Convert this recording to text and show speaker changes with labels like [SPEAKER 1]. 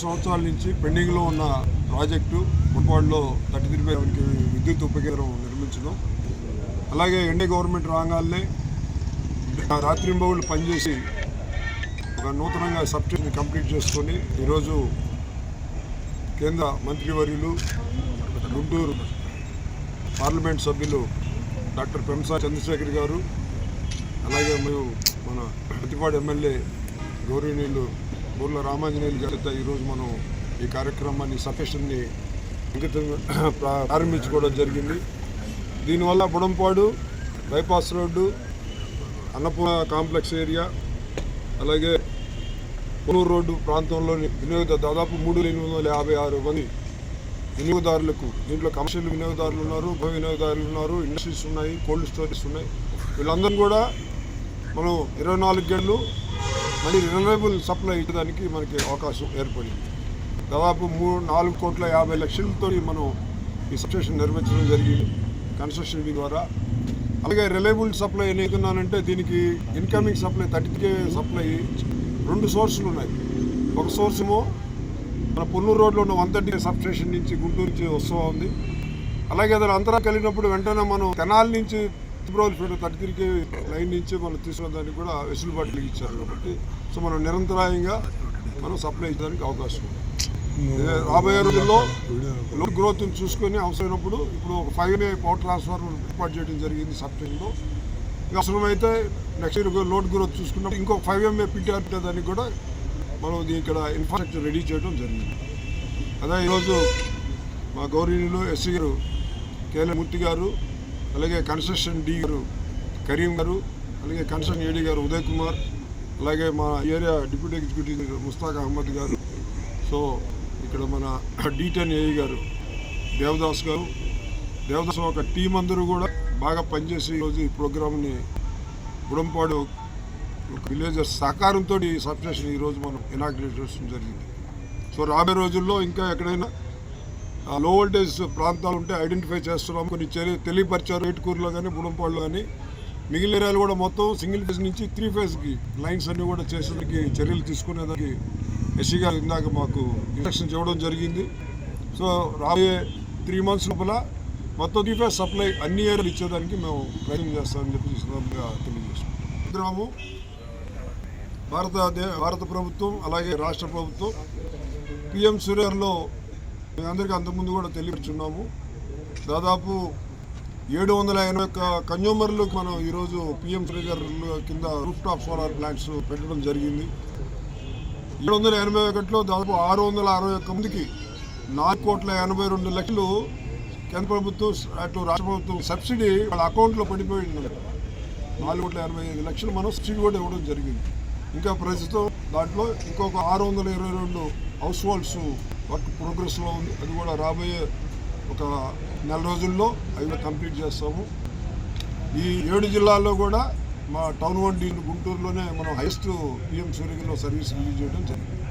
[SPEAKER 1] సంవత్సరాల నుంచి పెండింగ్లో ఉన్న ప్రాజెక్టు మున్పాడులో థర్టీ త్రీ బై విద్యుత్ ఉపకేంద్రం నిర్మించడం. అలాగే ఎన్డీ గవర్నమెంట్ రాగానే రాత్రింబవులు పనిచేసి ఒక నూతనంగా సబ్సిడీని కంప్లీట్ చేసుకొని ఈరోజు కేంద్ర మంత్రివర్యులు గుంటూరు పార్లమెంట్ సభ్యులు డాక్టర్ పెంసా చంద్రశేఖర్ గారు అలాగే మేము మన ప్రతిపాడు ఎమ్మెల్యే గౌరవనీయులు బూర్ల రామాంజనేయులు గారితో ఈరోజు మనం ఈ కార్యక్రమాన్ని సఫిషన్ని అంకితంగా ప్రా- ప్రారంభించుకోవడం జరిగింది. దీనివల్ల Budampadu bypass road Annapurna complex area అలాగే కొనూరు రోడ్డు ప్రాంతంలోని వినియోగ దాదాపు మూడు ఎనిమిది వందల యాభై ఆరు మంది వినియోగదారులకు దీంట్లో కమర్షియల్ వినియోగదారులు ఉన్నారు ఉప వినియోగదారులు ఉన్నారు ఇండస్ట్రీస్ ఉన్నాయి కోల్డ్ స్టోరేజ్ ఉన్నాయి. వీళ్ళందరూ కూడా మనం ఇరవై నాలుగు గంటలు మళ్ళీ రిలయబుల్ సప్లై ఇవ్వడానికి మనకి అవకాశం ఏర్పడింది. దాదాపు మూడు నాలుగు కోట్ల యాభై లక్షలతో మనం ఈ సబ్స్టేషన్ నిర్మించడం జరిగింది కన్స్ట్రక్షన్ ద్వారా. అలాగే రిలయబుల్ సప్లై ఏదైతున్నానంటే దీనికి ఇన్కమింగ్ సప్లై థర్టీ సప్లై రెండు సోర్సులు ఉన్నాయి. ఒక సోర్స్ ఏమో మన పొన్నూరు రోడ్లో ఉన్న వన్ థర్టీ నుంచి గుంటూరు నుంచి వస్తూ ఉంది. అలాగే దాని అంతరా కలిగినప్పుడు వెంటనే మనం తెనాల నుంచి తిరుపతి థర్టీ త్రీకి లైన్ నుంచి మనం తీసుకునేదానికి కూడా వెసులుబాటు ఇచ్చారు కాబట్టి సో మనం నిరంతరాయంగా మనం సప్లై చేయడానికి అవకాశం ఉంది. రాబోయే రోజుల్లో లోడ్ గ్రోత్ చూసుకొని అవసరమైనప్పుడు ఇప్పుడు ఒక ఫైవ్ డే పవర్ ట్రాన్స్ఫర్ ఏర్పాటు చేయడం జరిగింది సబ్ స్టేషన్లో అవసరమైతే నెక్స్ట్ ఇయర్ లోడ్ గ్రోత్ చూసుకున్నప్పుడు ఇంకొక ఫైవ్ ఎంఏ పిటిఆర్ దానికి కూడా మనం ఇక్కడ ఇన్ఫ్రాస్ట్రక్చర్ రెడీ చేయడం జరిగింది. అదే ఈరోజు మా గౌరీనిలో ఎస్సీ గారు కేఎల్ మూర్తి గారు అలాగే కన్స్ట్రక్షన్ డి గారు కరీం గారు అలాగే కన్స్ట్రక్షన్ ఏడీ గారు ఉదయ్ కుమార్ అలాగే మా area deputy executive Mustaq Ahmed గారు. సో ఇక్కడ మన డి టెన్ ఏఈ గారు దేవదాస్ గారు. దేవదాస్ ఒక టీం అందరూ కూడా బాగా పనిచేసి ఈరోజు ఈ ప్రోగ్రామ్ని గుడంపాడు విలేజర్స్ సహకారంతో ఈ సబ్స్టేషన్ ఈరోజు మనం ఇనాగ్రేట్ చేయడం జరిగింది సో రాబోయే రోజుల్లో ఇంకా ఎక్కడైనా లో వోల్టేజ్ ప్రాంతాలు ఉంటే ఐడెంటిఫై చేస్తున్నాం. కొన్ని చర్య తెలియపరిచారు ఏటుకూరులో కానీ బుడంపాడులో కానీ మిగిలిన ఏరియాలు కూడా మొత్తం సింగిల్ ఫేజ్ నుంచి త్రీ ఫేజ్కి లైన్స్ అన్నీ కూడా చేసేందుకు చర్యలు తీసుకునేదానికి ఎస్సీ గారు ఇందాక మాకు ఇన్స్ట్రక్షన్స్ ఇవ్వడం జరిగింది. సో రాబోయే త్రీ మంత్స్ లోపల మొత్తం త్రీ ఫేజ్ సప్లై అన్ని ఏరియాలు ఇచ్చేదానికి మేము ప్రయత్నం చేస్తామని చెప్పి సందర్భంగా తెలియజేస్తున్నాం. భారత భారత ప్రభుత్వం అలాగే రాష్ట్ర ప్రభుత్వం పిఎం సూర్యలో అందరికీ అంతకుముందు కూడా తెలియచున్నాము దాదాపు ఏడు వందల ఎనభై ఒక్క కన్జ్యూమర్లకు మనం ఈరోజు పిఎం సూర్యగర్ కింద రూఫ్ టాప్ సోలార్ ప్లాంట్స్ పెట్టడం జరిగింది. ఏడు వందల ఎనభై ఒకటిలో దాదాపు ఆరు వందల అరవై ఒక్క మందికి నాలుగు కోట్ల ఎనభై రెండు లక్షలు కేంద్ర ప్రభుత్వం అటు రాష్ట్ర ప్రభుత్వం సబ్సిడీ వాళ్ళ అకౌంట్లో పడిపోయింది. నాలుగు కోట్ల ఎనభై ఐదు లక్షలు మనం సబ్సిడీ కూడా ఇవ్వడం జరిగింది. ఇంకా ప్రస్తుతం దాంట్లో ఇంకొక ఆరు వందల ఇరవై రెండు హౌస్ హోల్డ్స్ వర్క్ ప్రోగ్రెస్లో ఉంది. అది కూడా రాబోయే ఒక నెల రోజుల్లో అవి కంప్లీట్ చేస్తాము. ఈ ఏడు జిల్లాల్లో కూడా మా టౌన్ వన్ డీ గుంటూరులోనే మనం హైయెస్ట్ పిఎం సూర్యగిరిలో సర్వీస్ రిలీజ్ చేయడం జరిగింది.